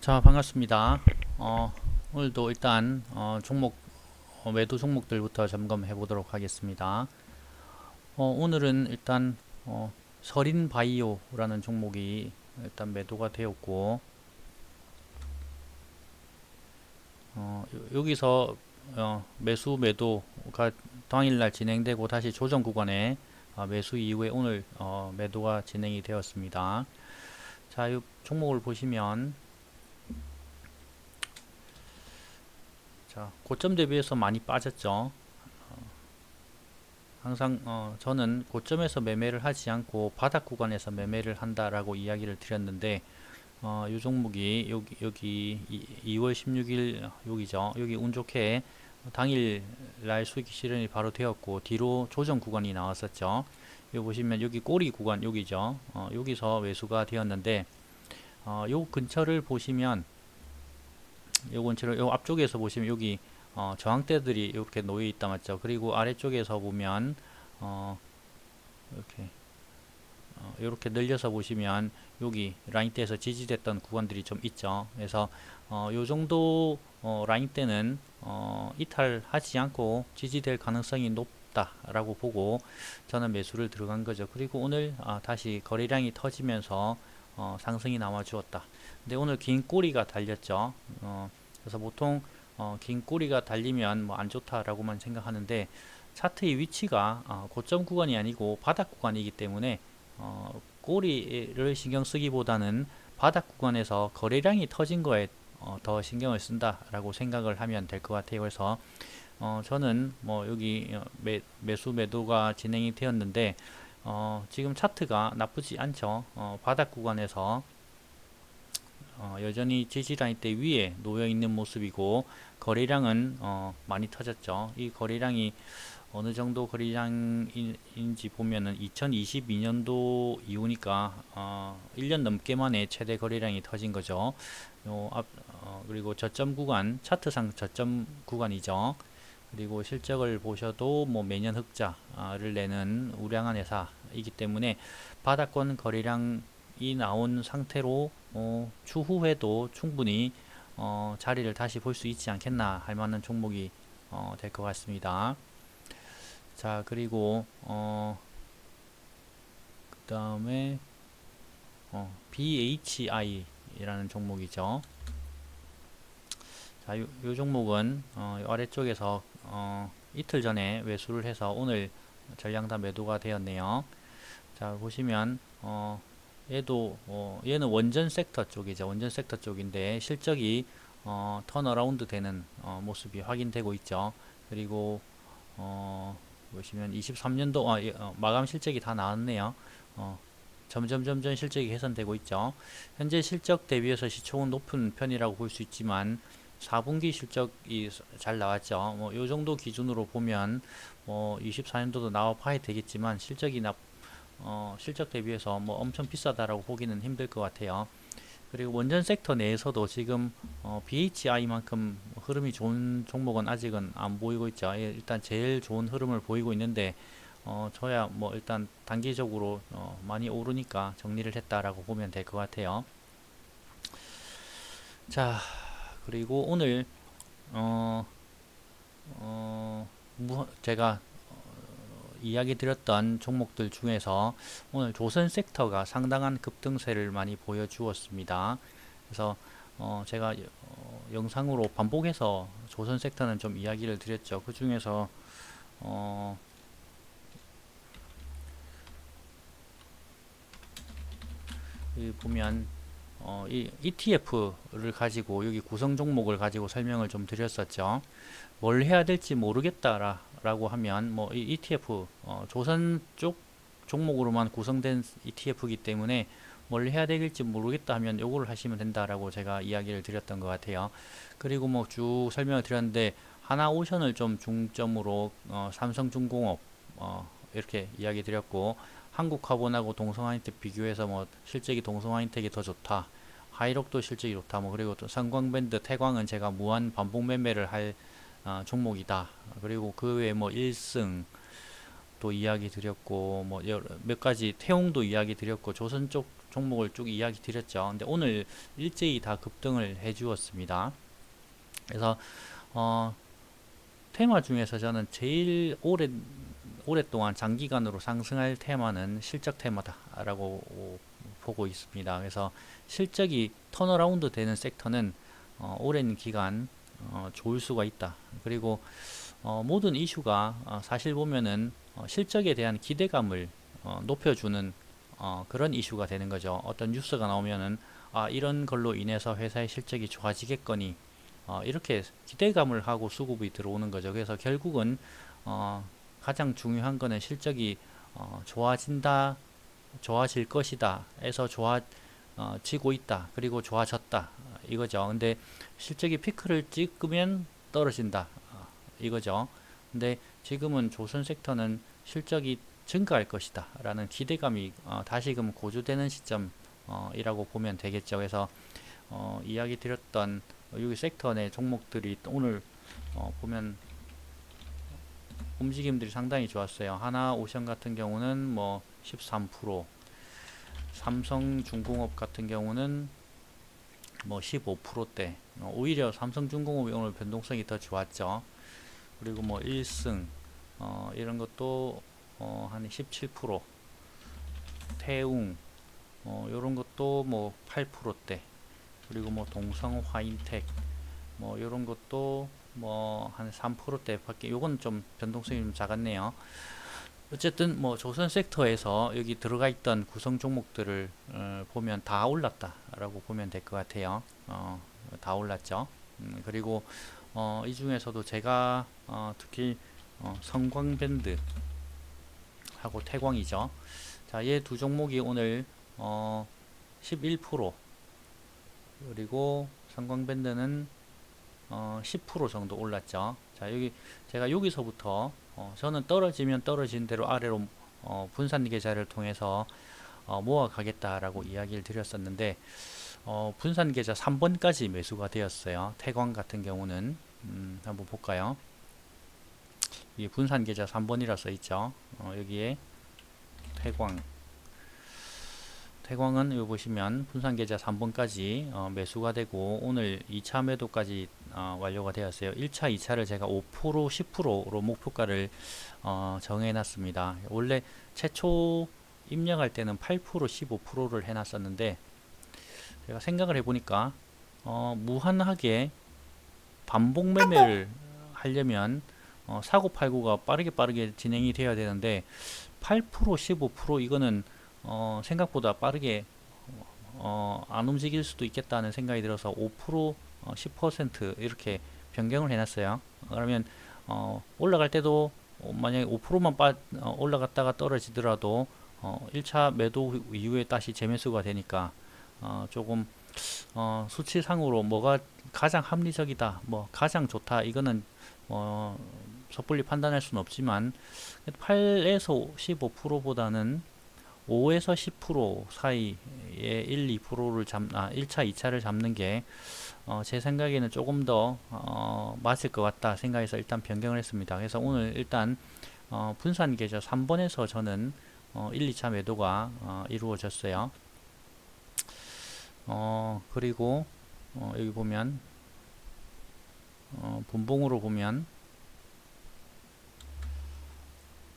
자 반갑습니다. 어, 오늘도 일단 어, 종목 어, 매도 종목들부터 점검해 보도록 하겠습니다. 어, 오늘은 일단 어, 서린 바이오라는 종목이 일단 매도가 되었고 어, 요- 여기서 어, 매수 매도가 당일날 진행되고 다시 조정 구간에 어, 매수 이후에 오늘 어, 매도가 진행이 되었습니다. 자, 이 종목을 보시면 자, 고점 대비해서 많이 빠졌죠. 어, 항상 어, 저는 고점에서 매매를 하지 않고 바닥 구간에서 매매를 한다라고 이야기를 드렸는데 어, 이 종목이 여기 여기 이, 2월 16일 여기죠. 여기 운 좋게 당일 날 수익 실현이 바로 되었고 뒤로 조정 구간이 나왔었죠. 여기 보시면 여기 꼬리 구간 여기죠. 어, 여기서 매수가 되었는데 어, 요 근처를 보시면 요 근처를 요 앞쪽에서 보시면 여기 어, 저항대들이 이렇게 놓여 있다 맞죠? 그리고 아래쪽에서 보면 어, 이렇게 어, 이렇게 늘려서 보시면 여기 라인대에서 지지됐던 구간들이 좀 있죠. 그래서 어, 요 정도 어, 라인대는 어, 이탈하지 않고 지지될 가능성이 높다 라고 보고 저는 매수를 들어간 거죠. 그리고 오늘 아, 다시 거래량이 터지면서 어, 상승이 나와 주었다. 근데 오늘 긴 꼬리가 달렸죠. 어, 그래서 보통 어, 긴 꼬리가 달리면 뭐 안 좋다라고만 생각하는데 차트의 위치가 어, 고점 구간이 아니고 바닥 구간이기 때문에 어, 꼬리를 신경 쓰기보다는 바닥 구간에서 거래량이 터진 거에 어, 더 신경을 쓴다라고 생각을 하면 될 것 같아요. 그래서 어, 저는 뭐 여기 어, 매, 매수 매도가 진행이 되었는데 어, 지금 차트가 나쁘지 않죠. 어, 바닥 구간에서 어, 여전히 지지라인대 위에 놓여 있는 모습이고 거래량은 어, 많이 터졌죠. 이 거래량이 어느 정도 거래량인지 보면은 2022년도 이후니까 어, 1년 넘게 만에 최대 거래량이 터진 거죠. 요 앞, 어, 그리고 저점 구간 차트상 저점 구간이죠. 그리고 실적을 보셔도 뭐 매년 흑자를 내는 우량한 회사이기 때문에 바닥권 거래량 이 나온 상태로 어, 추후에도 충분히 어, 자리를 다시 볼 수 있지 않겠나 할 만한 종목이 어, 될 것 같습니다. 자 그리고 어, 그 다음에 어, BHI라는 종목이죠. 자, 요, 요 종목은 어, 요 아래쪽에서 어, 이틀 전에 매수를 해서 오늘 전량다 매도가 되었네요. 자 보시면 어, 얘도 어, 얘는 원전 섹터 쪽이죠. 원전 섹터 쪽인데 실적이 어, 턴어라운드 되는 어, 모습이 확인되고 있죠. 그리고 어, 보시면 23년도 아, 예, 어, 마감 실적이 다 나왔네요. 어, 점점 점점 실적이 개선되고 있죠. 현재 실적 대비해서 시총은 높은 편이라고 볼 수 있지만 4분기 실적이 잘 나왔죠. 뭐, 요 정도 기준으로 보면, 뭐, 24년도도 나와 봐야 되겠지만, 실적이 나, 어, 실적 대비해서 뭐 엄청 비싸다라고 보기는 힘들 것 같아요. 그리고 원전 섹터 내에서도 지금, 어, BHI만큼 흐름이 좋은 종목은 아직은 안 보이고 있죠. 예, 일단 제일 좋은 흐름을 보이고 있는데, 어, 저야 뭐 일단 단기적으로 어, 많이 오르니까 정리를 했다라고 보면 될 것 같아요. 자, 그리고 오늘 어, 어, 무, 제가 어, 이야기 드렸던 종목들 중에서 오늘 조선 섹터가 상당한 급등세를 많이 보여주었습니다. 그래서 어, 제가 어, 영상으로 반복해서 조선 섹터는 좀 이야기를 드렸죠. 그 중에서 어, 보면 어, 이 ETF를 가지고 여기 구성 종목을 가지고 설명을 좀 드렸었죠. 뭘 해야 될지 모르겠다라 고 하면 뭐이 ETF 어, 조선 쪽 종목으로만 구성된 ETF이기 때문에 뭘 해야 될지 모르겠다 하면 요거를 하시면 된다라고 제가 이야기를 드렸던 것 같아요. 그리고 뭐 쭉 설명을 드렸는데 하나오션을 좀 중점으로 어, 삼성중공업 어, 이렇게 이야기 드렸고 한국카본하고 동성하이텍 비교해서 뭐 실적이 동성하이텍이 더 좋다. 하이록도 실적이 좋다. 뭐 그리고 또 성광밴드 태광은 제가 무한 반복 매매를 할 어, 종목이다. 그리고 그 외에 뭐 1승 또 이야기 드렸고 뭐 여러, 몇 가지 태용도 이야기 드렸고 조선 쪽 종목을 쭉 이야기 드렸죠. 근데 오늘 일제히 다 급등을 해 주었습니다. 그래서 어, 테마 중에서 저는 제일 오래 오랫동안 장기간으로 상승할 테마는 실적 테마다라고 보고 있습니다. 그래서 실적이 턴어라운드 되는 섹터는 어, 오랜 기간 어, 좋을 수가 있다. 그리고 어, 모든 이슈가 어, 사실 보면은 어, 실적에 대한 기대감을 어, 높여주는 어, 그런 이슈가 되는 거죠. 어떤 뉴스가 나오면은 아 이런 걸로 인해서 회사의 실적이 좋아지겠거니 어, 이렇게 기대감을 하고 수급이 들어오는 거죠. 그래서 결국은 어, 가장 중요한 거는 실적이 어, 좋아진다, 좋아질 것이다, 에서 좋아지고 있다, 그리고 좋아졌다 어, 이거죠. 근데 실적이 피크를 찍으면 떨어진다 어, 이거죠. 근데 지금은 조선 섹터는 실적이 증가할 것이다 라는 기대감이 어, 다시금 고조되는 시점이라고 보면 되겠죠. 그래서 어, 이야기 드렸던 여기 섹터 내 종목들이 오늘 어, 보면 움직임들이 상당히 좋았어요. 하나 오션 같은 경우는 뭐 13%, 삼성 중공업 같은 경우는 뭐 15%대. 어, 오히려 삼성중공업이 오늘 변동성이 더 좋았죠. 그리고 뭐 1승 어, 이런 것도 어, 한 17%, 태웅 어, 이런 것도 뭐 8%대. 그리고 뭐 동성 화인텍 뭐 이런 것도 뭐 한 3%대 밖에 요건 좀 변동성이 좀 작았네요. 어쨌든 뭐 조선 섹터에서 여기 들어가 있던 구성 종목들을 어, 보면 다 올랐다라고 보면 될 것 같아요. 어, 다 올랐죠. 음, 그리고 어, 이 중에서도 제가 어, 특히 어, 성광밴드 하고 태광이죠. 자, 얘 두 종목이 오늘 어, 11% 그리고 성광밴드는 어, 10% 정도 올랐죠. 자, 여기 제가 여기서부터 어, 저는 떨어지면 떨어진 대로 아래로 어, 분산 계좌를 통해서 어, 모아 가겠다라고 이야기를 드렸었는데 어, 분산 계좌 3번까지 매수가 되었어요. 태광 같은 경우는 음, 한번 볼까요? 이 분산 계좌 3번이라 써 있죠. 어, 여기에 태광 태광은 여기 보시면 분산 계좌 3번까지 어, 매수가 되고 오늘 2차 매도까지 어, 완료가 되었어요. 1차, 2차를 제가 5%, 10%로 목표가를 어, 정해놨습니다. 원래 최초 입력할 때는 8%, 15%를 해놨었는데 제가 생각을 해보니까 어, 무한하게 반복 매매를 하려면 어, 사고 팔고가 빠르게 빠르게 진행이 돼야 되는데 8% 15% 이거는 어, 생각보다 빠르게 어, 안 움직일 수도 있겠다는 생각이 들어서 5% 어, 10% 이렇게 변경을 해놨어요. 그러면 어, 올라갈 때도 어, 만약에 5%만 빠, 어, 올라갔다가 떨어지더라도 어, 1차 매도 후- 이후에 다시 재매수가 되니까 어, 조금 어, 수치상으로 뭐가 가장 합리적이다, 뭐 가장 좋다 이거는 어, 섣불리 판단할 수는 없지만 8에서 15%보다는 5에서 10% 사이에 1, 2%를 잡, 아, 1차, 2차를 잡는 게, 어, 제 생각에는 조금 더, 어, 맞을 것 같다 생각해서 일단 변경을 했습니다. 그래서 오늘 일단, 어, 분산 계좌 3번에서 저는, 어, 1, 2차 매도가, 어, 이루어졌어요. 어, 그리고, 어, 여기 보면, 어, 분봉으로 보면,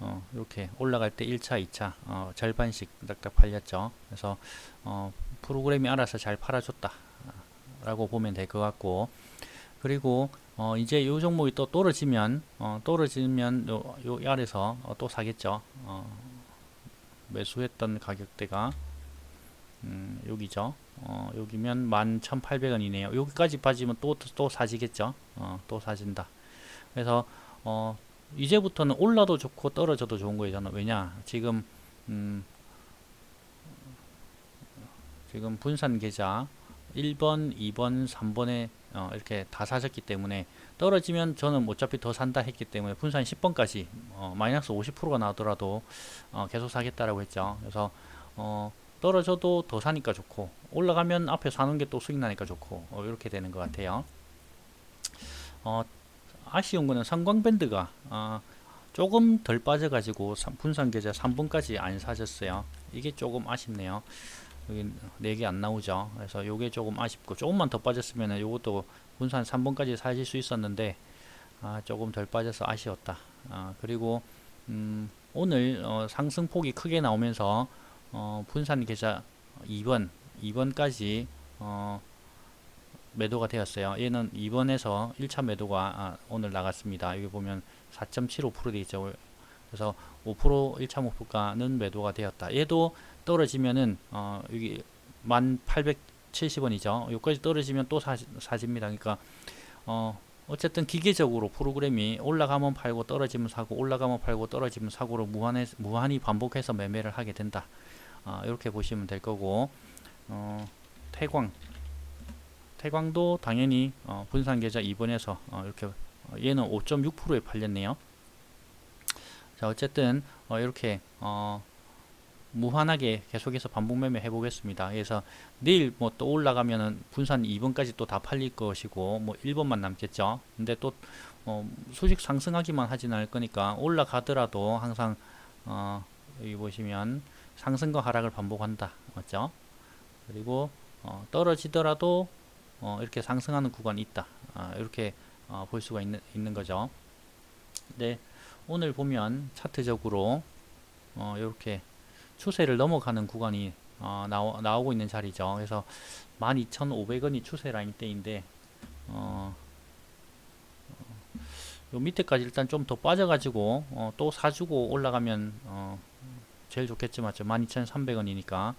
어, 이렇게 올라갈 때 1차, 2차 어, 절반씩 딱딱 팔렸죠. 그래서 어, 프로그램이 알아서 잘 팔아줬다 라고 보면 될 것 같고 그리고 어, 이제 요 종목이 또 떨어지면 어, 떨어지면 요, 요 아래서 어, 또 사겠죠. 어, 매수했던 가격대가 음, 여기죠. 어, 여기면 11,800원이네요. 여기까지 빠지면 또, 또 사지겠죠. 어, 또 사진다. 그래서 어, 이제부터는 올라도 좋고 떨어져도 좋은 거예요. 저는 왜냐 지금 음, 지금 분산 계좌 1번, 2번, 3번에 어, 이렇게 다 사셨기 때문에 떨어지면 저는 어차피 더 산다 했기 때문에 분산 10번까지 어, 마이너스 50%가 나오더라도 어, 계속 사겠다라고 했죠. 그래서 어, 떨어져도 더 사니까 좋고 올라가면 앞에 사는 게 또 수익 나니까 좋고 어, 이렇게 되는 것 같아요. 어, 아쉬운 거는 성광밴드가 어, 조금 덜 빠져가지고 삼- 분산 계좌 3분까지 안 사졌어요. 이게 조금 아쉽네요. 여기 4개 안 나오죠. 그래서 요게 조금 아쉽고 조금만 더 빠졌으면 요것도 분산 3번까지 사실 수 있었는데 아, 조금 덜 빠져서 아쉬웠다. 아, 그리고 음, 오늘 어, 상승폭이 크게 나오면서 어, 분산 계좌 2번 2번까지 어, 매도가 되었어요. 얘는 2번에서 1차 매도가 아, 오늘 나갔습니다. 여기 보면 4.75% 되어 있죠. 그래서 5% 1차 목표가는 매도가 되었다. 얘도 떨어지면은 어, 여기 1870원이죠. 여기까지 떨어지면 또 사, 사집니다. 그러니까 어, 어쨌든 기계적으로 프로그램이 올라가면 팔고 떨어지면 사고 올라가면 팔고 떨어지면 사고를 무한해, 무한히 반복해서 매매를 하게 된다. 어, 이렇게 보시면 될 거고 어, 태광 태광도 당연히 어, 분산 계좌 2번에서 어, 이렇게 어, 얘는 5.6%에 팔렸네요. 자 어쨌든 어, 이렇게 어, 무한하게 계속해서 반복 매매 해보겠습니다. 그래서 내일 뭐 또 올라가면은 분산 2번까지 또 다 팔릴 것이고 뭐 1번만 남겠죠. 근데 또 어, 수직 상승하기만 하진 않을 거니까 올라가더라도 항상 어, 여기 보시면 상승과 하락을 반복한다. 맞죠? 그리고 어, 떨어지더라도 어, 이렇게 상승하는 구간이 있다. 아, 이렇게 어, 볼 수가 있는, 있는 거죠. 네, 오늘 보면 차트적으로 어, 이렇게 추세를 넘어가는 구간이 어, 나오, 나오고 있는 자리죠. 그래서 12,500원이 추세 라인 대인데 어, 요 밑에까지 일단 좀 더 빠져가지고 어, 또 사주고 올라가면 어, 제일 좋겠지 맞죠? 12,300원이니까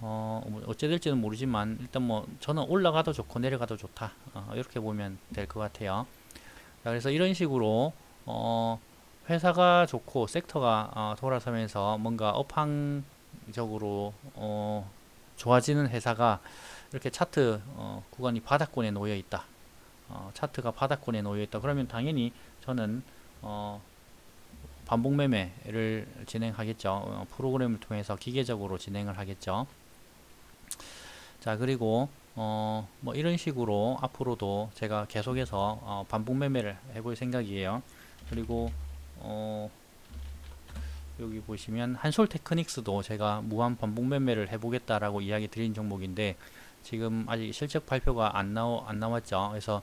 어, 뭐 어찌 될지는 모르지만 일단 뭐 저는 올라가도 좋고 내려가도 좋다 어, 이렇게 보면 될 것 같아요. 자, 그래서 이런 식으로 어, 회사가 좋고 섹터가 어, 돌아서면서 뭔가 업황적으로 어, 좋아지는 회사가 이렇게 차트 어, 구간이 바닥권에 놓여 있다. 어, 차트가 바닥권에 놓여 있다. 그러면 당연히 저는 어, 반복 매매를 진행하겠죠. 어, 프로그램을 통해서 기계적으로 진행을 하겠죠. 자 그리고 어, 뭐 이런 식으로 앞으로도 제가 계속해서 어, 반복 매매를 해볼 생각이에요. 그리고 어, 여기 보시면 한솔 테크닉스도 제가 무한 반복 매매를 해보겠다라고 이야기 드린 종목인데 지금 아직 실적 발표가 안 나오 안 나왔죠. 그래서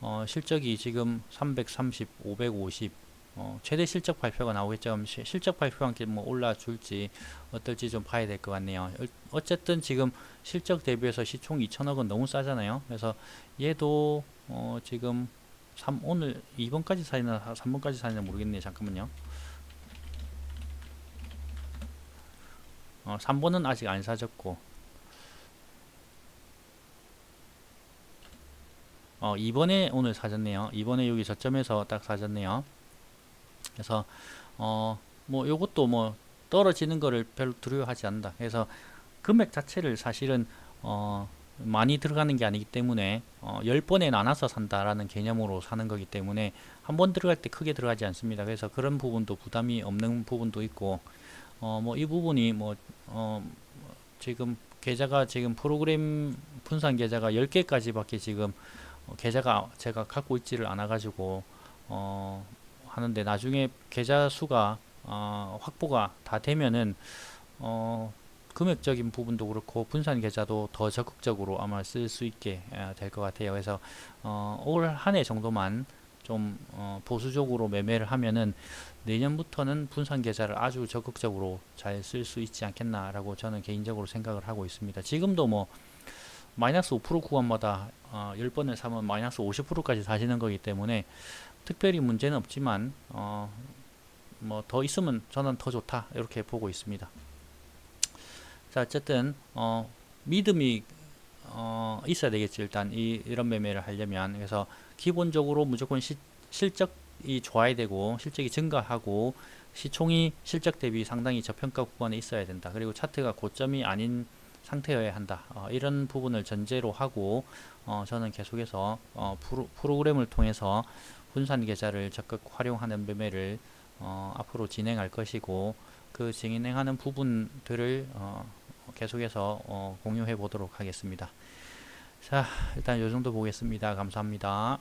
어, 실적이 지금 330, 550 어, 최대 실적 발표가 나오겠죠. 시, 실적 발표와 함께 뭐 올라줄지 어떨지 좀 봐야 될 것 같네요. 어, 어쨌든 지금 실적 대비해서 시총 2천억 은 너무 싸잖아요. 그래서 얘도 어, 지금 3, 오늘 2번까지 사이나 3번까지 사이나 모르겠네요. 잠깐만요. 어, 3번은 아직 안 사졌고 어, 2번에 오늘 사졌네요. 2번에 여기 저점에서 딱 사졌네요. 그래서 어, 뭐 요것도 뭐 떨어지는 거를 별로 두려워하지 않는다. 그래서 금액 자체를 사실은 어, 많이 들어가는 게 아니기 때문에 어, 10번에 나눠서 산다라는 개념으로 사는 거기 때문에 한 번 들어갈 때 크게 들어가지 않습니다. 그래서 그런 부분도 부담이 없는 부분도 있고 어, 뭐 이 부분이 뭐 어, 지금 계좌가 지금 프로그램 분산 계좌가 10개까지 밖에 지금 어, 계좌가 제가 갖고 있지를 않아 가지고 어, 하는데 나중에 계좌 수가 어, 확보가 다 되면은 어, 금액적인 부분도 그렇고 분산 계좌도 더 적극적으로 아마 쓸 수 있게 될 것 같아요. 그래서 어, 올 한 해 정도만 좀 어, 보수적으로 매매를 하면은 내년부터는 분산 계좌를 아주 적극적으로 잘 쓸 수 있지 않겠나라고 저는 개인적으로 생각을 하고 있습니다. 지금도 뭐 마이너스 5% 구간마다 어, 10번을 사면 마이너스 50%까지 사시는 거기 때문에 특별히 문제는 없지만 어, 뭐 더 있으면 저는 더 좋다 이렇게 보고 있습니다. 자 어쨌든 어, 믿음이 어, 있어야 되겠지 일단. 이, 이런 매매를 하려면. 그래서 기본적으로 무조건 시, 실적이 좋아야 되고 실적이 증가하고 시총이 실적 대비 상당히 저평가 구간에 있어야 된다. 그리고 차트가 고점이 아닌 상태여야 한다. 어, 이런 부분을 전제로 하고 어, 저는 계속해서 어, 프로, 프로그램을 통해서 분산 계좌를 적극 활용하는 매매를 어, 앞으로 진행할 것이고 그 진행하는 부분들을 어, 계속해서 어, 공유해 보도록 하겠습니다. 자 일단 이 정도 보겠습니다. 감사합니다.